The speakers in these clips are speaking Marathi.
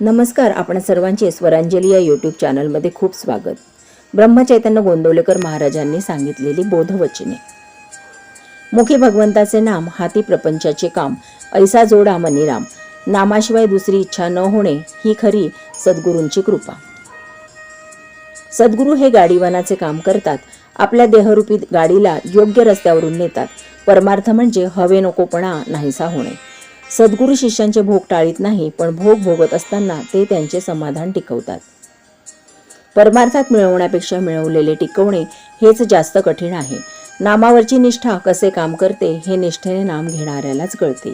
नमस्कार आपण सर्वांचे स्वरांजली या यूट्यूब चॅनलमध्ये खूप स्वागत. ब्रह्मचैतन्य गोंदवलेकर महाराजांनी सांगितलेली बोधवचने. मुखी भगवंताचे नाम हाती प्रपंचाचे काम ऐसा जोडा मनीराम नामाशिवाय दुसरी इच्छा न होणे ही खरी सद्गुरूंची कृपा. सद्गुरू हे गाडीवानाचे काम करतात आपल्या देहरूपी गाडीला योग्य रस्त्यावरून नेतात परमार्थ म्हणजे हवे नकोपणा नाहीसा होणे. सद्गुरू शिष्यांचे भोग टाळीत नाही पण भोग भोगत असताना ते त्यांचे समाधान टिकवतात. परमार्थात मिळवण्यापेक्षा मिळवलेले टिकवणे हेच जास्त कठीण आहे. नामावरची निष्ठा कसे काम करते हे निष्ठेने नाम घेणाऱ्यालाच कळते.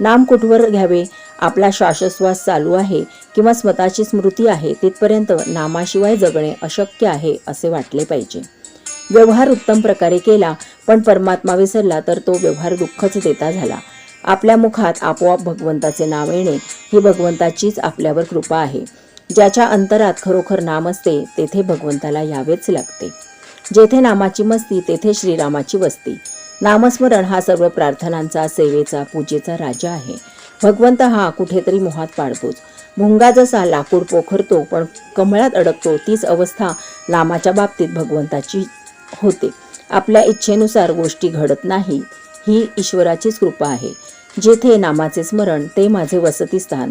नाम कुठवर घ्यावे? आपला श्वासोश्वास चालू आहे किंवा स्वतःची स्मृती आहे तिथपर्यंत नामाशिवाय जगणे अशक्य आहे असे वाटले पाहिजे. व्यवहार उत्तम प्रकारे केला पण परमात्मा विसरला तर तो व्यवहार दुःखच देता झाला. आपल्या मुखात आपोआप भगवंताचे नाव येणे ही भगवंताचीच आपल्यावर कृपा आहे. ज्याच्या अंतरात खरोखर नाम असते तेथे भगवंताला यावेच लागते. जेथे नामाची मस्ती तेथे श्रीरामाची वस्ती. नामस्मरण हा सर्व प्रार्थनांचा सेवेचा पूजेचा राजा आहे. भगवंत हा कुठेतरी मोहात पाडतोच. भुंगा जसा लाकूड पोखरतो पण कमळात अडकतो तीच अवस्था नामाच्या बाबतीत भगवंताची होते. आपल्या इच्छेनुसार गोष्टी घडत नाही ही ईश्वराचीच कृपा आहे. जेथे नामाचे स्मरण ते माझे वसतिस्थान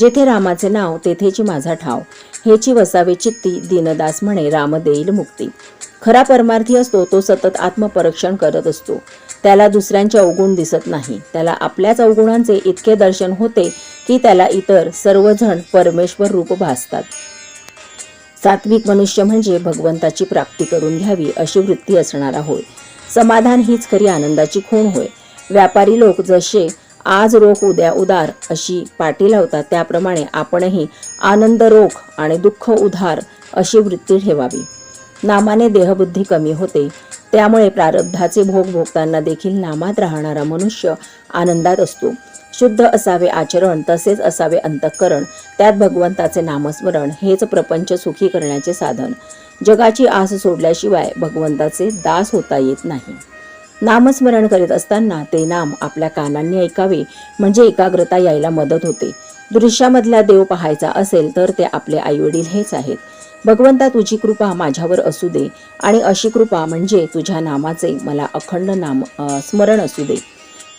जेथे रामाचे नाव तेथेची माझा ठाव. हेची वसावे चित्ती दीनदास म्हणे राम देईल मुक्ती. खरा परमार्थी असतो तो सतत आत्मपरीक्षण करत असतो. त्याला दुसऱ्यांचे अवगुण दिसत नाही. त्याला आपल्याच अवगुणांचे इतके दर्शन होते की त्याला इतर सर्वजण परमेश्वर रूप भासतात. सात्विक मनुष्य म्हणजे भगवंताची प्राप्ती करून घ्यावी अशी वृत्ती असणारा होय समाधान हीच खरी आनंदाची खूण होय. व्यापारी लोक जसे आज रोख उद्या उदार अशी पाटी लावतात. त्याप्रमाणे आपणही आनंद रोख आणि दुःख उधार अशी वृत्ती ठेवावी. नामाने देहबुद्धी कमी होते. त्यामुळे प्रारब्धाचे भोग भोगताना देखील नामात राहणारा मनुष्य आनंदात असतो. शुद्ध असावे आचरण तसेच असावे अंतःकरण त्यात भगवंताचे नामस्मरण हेच प्रपंच सुखी करण्याचे साधन. जगाची आस सोडल्याशिवाय भगवंताचे दास होता येत नाही. नामस्मरण करीत असताना ते नाम आपल्या कानांनी ऐकावे म्हणजे एकाग्रता यायला मदत होते. दृश्यामधला देव पाहायचा असेल तर ते आपले आईवडील हेच आहेत. भगवंता तुझी कृपा माझ्यावर असू दे आणि अशी कृपा म्हणजे तुझ्या नामाचे मला अखंड नाम स्मरण असू दे.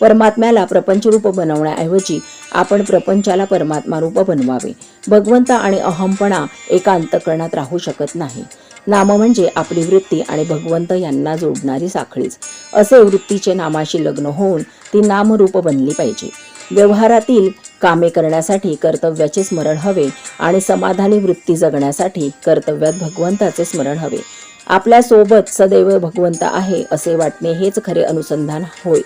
परमात्म्याला प्रपंचरूप बनवण्याऐवजी आपण प्रपंचाला परमात्मा रूप बनवावे. भगवंत आणि अहमपणा एका अंतकरणात राहू शकत नाही. नाम म्हणजे आपली वृत्ती आणि भगवंत यांना जोडणारी साखळीच. असे वृत्तीचे नामाशी लग्न होऊन ती नामरूप बनली पाहिजे. व्यवहारातील कामे करण्यासाठी कर्तव्याचे स्मरण हवे आणि समाधानी वृत्ती जगण्यासाठी कर्तव्यात भगवंताचे स्मरण हवे. आपल्यासोबत सदैव भगवंत आहे असे वाटणे हेच खरे अनुसंधान होय.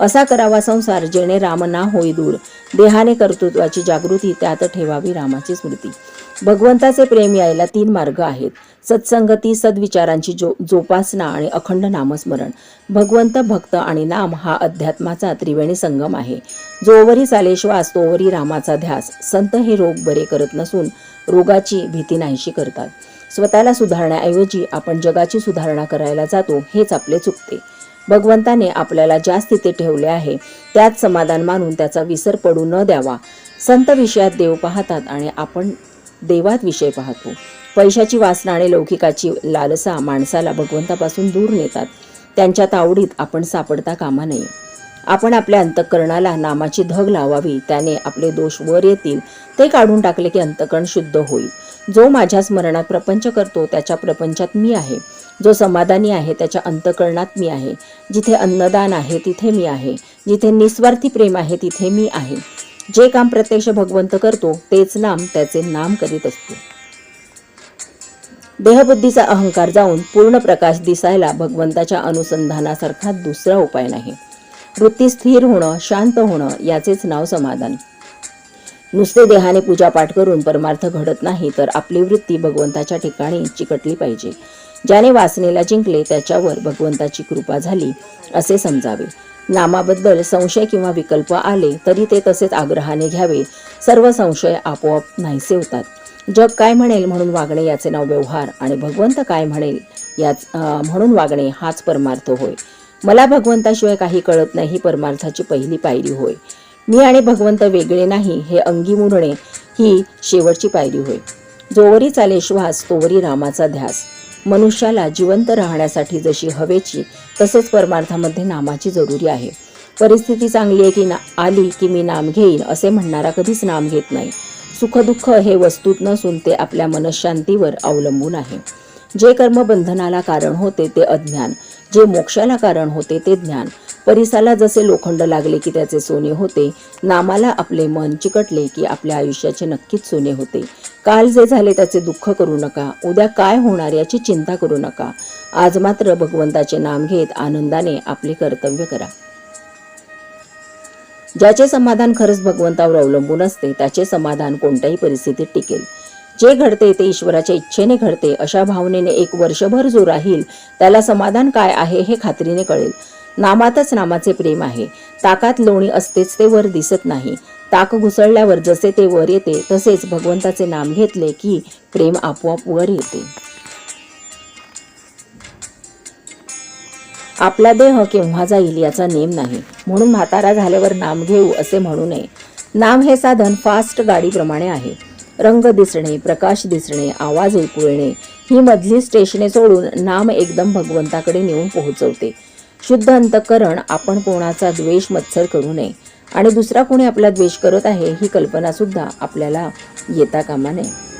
असा करावा संसार जेणे राम ना होई दूर. देहाने कर्तृत्वाची जागृती त्यात ठेवावी रामाची स्मृती. भगवंताचे प्रेम यायला तीन मार्ग आहेत. सत्संगती सद्विचारांची जो जोपासना आणि अखंड नामस्मरण. भगवंत भक्त आणि नाम हा अध्यात्माचा त्रिवेणी संगम आहे. जोवरी चाले श्वास तोवरी रामाचा ध्यास. संत हे रोग बरे करत नसून रोगाची भीती नाहीशी करतात. स्वतःला सुधारण्याऐवजी आपण जगाची सुधारणा करायला जातो हेच आपले चुकते. भगवंताने आपल्याला ज्या स्थितीत ठेवले आहे त्यात समाधान मानून त्याचा विसर पडू न द्यावा. संत विषयात देव पाहतात आणि आपण देवात विषय पाहतो. पैशाची वासना आणि लौकिकाची लालसा माणसाला भगवंतापासून दूर नेतात. त्यांच्या तावडीत आपण सापडता कामा नये. आपण आपल्या अंतःकरणाला नामाची धग लावावी त्याने आपले दोष वर येतील. ते काढून टाकले की अंतःकरण शुद्ध होईल. जो माझ्या स्मरणात प्रपंच करतो त्याच्या प्रपंचात मी आहे. जो समाधानी आहे त्याच्या अंतःकरणात मी आहे. जिथे अन्नदान आहे तिथे मी आहे. जिथे निस्वार्थी प्रेम आहे तिथे मी आहे. जे काम प्रत्यक्ष भगवंत करतो तेच नाम त्याचे नाम करीत असतो. देहबुद्धीचा अहंकार जाऊन पूर्ण प्रकाश दिसायला भगवंताच्या अनुसंधानासारखा दुसरा उपाय नाही. वृत्ती स्थिर होणं शांत होणं याचेच नाव समाधान. नुसते देहाने पूजापाठ करून परमार्थ घडत नाही तर आपली वृत्ती भगवंताच्या ठिकाणी चिकटली पाहिजे. ज्याने वासनेला जिंकले त्याच्यावर भगवंताची कृपा झाली असे समजावे. नामाबद्दल संशय किंवा विकल्प आले तरी ते तसेच आग्रहाने घ्यावे. सर्व संशय आपोआप नाहीसे होतात. जग काय म्हणेल म्हणून वागणे याचे नाव व्यवहार आणि भगवंत काय म्हणेल याच म्हणून वागणे हाच परमार्थ होय. मला भगवंताशिवाय काही कळत नाही ही परमार्थाची पहिली पायरी होय. मी आणि भगवंत वेगळे नाही हे अंगी मुरणे ही शेवटची पायरी होय. जोवरी चाले श्वास तोवरी रामाचा ध्यास. मनुष्याला जिवंत राहण्यासाठी जशी हवेची तसेच परमार्थामध्ये नामाची जरुरी आहे. परिस्थिती चांगली आहे की ना आली की मी नाम घेईन असे म्हणणारा कधीच नाम घेत नाही. सुखदुःख हे वस्तूत नसून ते आपल्या मनशांतीवर अवलंबून आहे. जे कर्म बंधनाला कारण होते ते अज्ञान जे मोक्षाला कारण होते ते ज्ञान. परिसाला जसे लोखंड लागले की त्याचे सोने होते नामाला आपले मन चिकटले की आपल्या आयुष्याचे नक्कीच सोने होते. काल जे झाले त्याचे दुःख करू नका उद्या काय होणार याची चिंता करू नका. आज मात्र भगवंताचे नाम घेत आनंदाने आपले कर्तव्य करा. ज्याचे समाधान खरंच भगवंतावर अवलंबून असते त्याचे समाधान कोणत्याही परिस्थितीत टिकेल. जे घडते ते ईश्वराच्या इच्छेने घडते अशा भावनेने एक वर्षभर जो राहील त्याला समाधान काय आहे हे खात्रीने कळेल. नामातच नामाचे प्रेम आहे. ताकात लोणी असतेच ते वर दिसत नाही. ताक घुसळल्यावर जसे ते वर येते तसेच भगवंताचे नाम घेतले की प्रेम आपोआप वर येते. आपला देह केव्हा जाईल याचा नेम नाही. म्हणून म्हातारा झाल्यावर नाम घेऊ असे म्हणू नये. नाम हे साधन फास्ट गाडीप्रमाणे आहे. रंग दिसणे प्रकाश दिसणे आवाज ऐकू ही मधली स्टेशने सोडून नाम एकदम भगवंताकडे नेऊन पोहोचवते. शुद्ध अंतकरण आपण कोणाचा द्वेष मत्सर करू नये. आणि दुसरा कोणी आपला द्वेष करत आहे ही कल्पना सुद्धा आपल्याला येता कामा नये.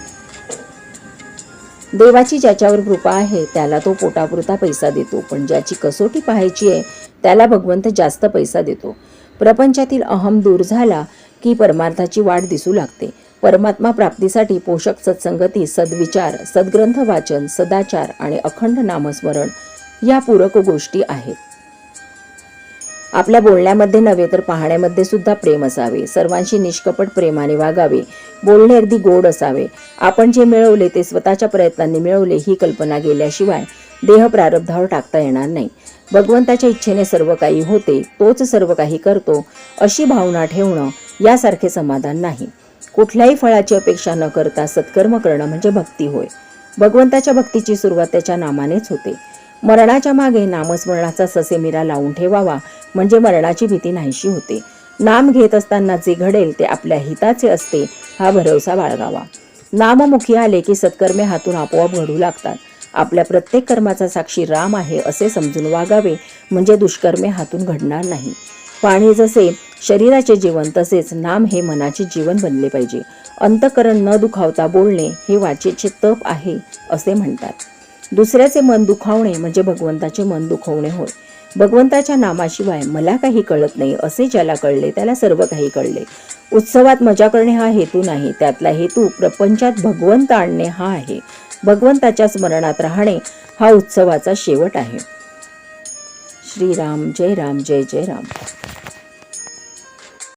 देवाची ज्याच्यावर कृपा आहे त्याला तो पोटापुरता पैसा देतो. पण ज्याची कसोटी पाहायची आहे त्याला भगवंत जास्त पैसा देतो. प्रपंचातील अहम दूर झाला की परमार्थाची वाट दिसू लागते. परमात्मा प्राप्तीसाठी पोषक सत्संगती सद्विचार सद्ग्रंथ वाचन सदाचार आणि अखंड नामस्मरण या पूरक गोष्टी आहेत. आपल्या बोलण्यामध्ये नव्हे तर पाहण्यामध्ये सुद्धा प्रेम असावे. सर्वांशी निष्कपट प्रेमाने वागावे. बोलणे अगदी गोड असावे. आपण जे मिळवले ते स्वतःच्या प्रयत्नांनी मिळवले ही कल्पना गेल्याशिवाय देह प्रारब्धावर टाकता येणार नाही. भगवंताच्या इच्छेने सर्व काही होते तोच सर्व काही करतो अशी भावना ठेवणं यासारखे समाधान नाही. कुठल्याही फळाची अपेक्षा न करता सत्कर्म करणं म्हणजे भक्ती होय. भगवंताच्या भक्तीची सुरुवात त्याच्या नामानेच होते. मरणाच्या मागे नामस्मरणाचा ससेमिरा लावून ठेवावा म्हणजे मरणाची भीती नाहीशी होते. नाम घेत असताना जे घडेल ते आपल्या हिताचे असते हा भरवसा बाळगावा. नाममुखी आले की सत्कर्मे हातून आपोआप घडू लागतात. आपल्या प्रत्येक कर्माचा साक्षी राम आहे असे समजून वागावे म्हणजे दुष्कर्मे हातून घडणार नाही. पाणी जसे शरीराचे जीवन तसेच नाम हे मनाचे जीवन बनले पाहिजे. अंतकरण न दुखावता बोलणे हे वाचेचे तप आहे असे म्हणतात. दुसऱ्याचे मन दुखावणे म्हणजे भगवंताचे मन दुखवणे होय. भगवंताच्या नामाशिवाय मला काही कळत नाही असे ज्याला कळले त्याला सर्व काही कळले. उत्सवात मजा करणे हा हेतू नाही त्यातला हेतू प्रपंचात भगवंत आणणे हा आहे. भगवंताच्या स्मरणात राहणे हा उत्सवाचा शेवट आहे. श्रीराम जय राम जय जय राम.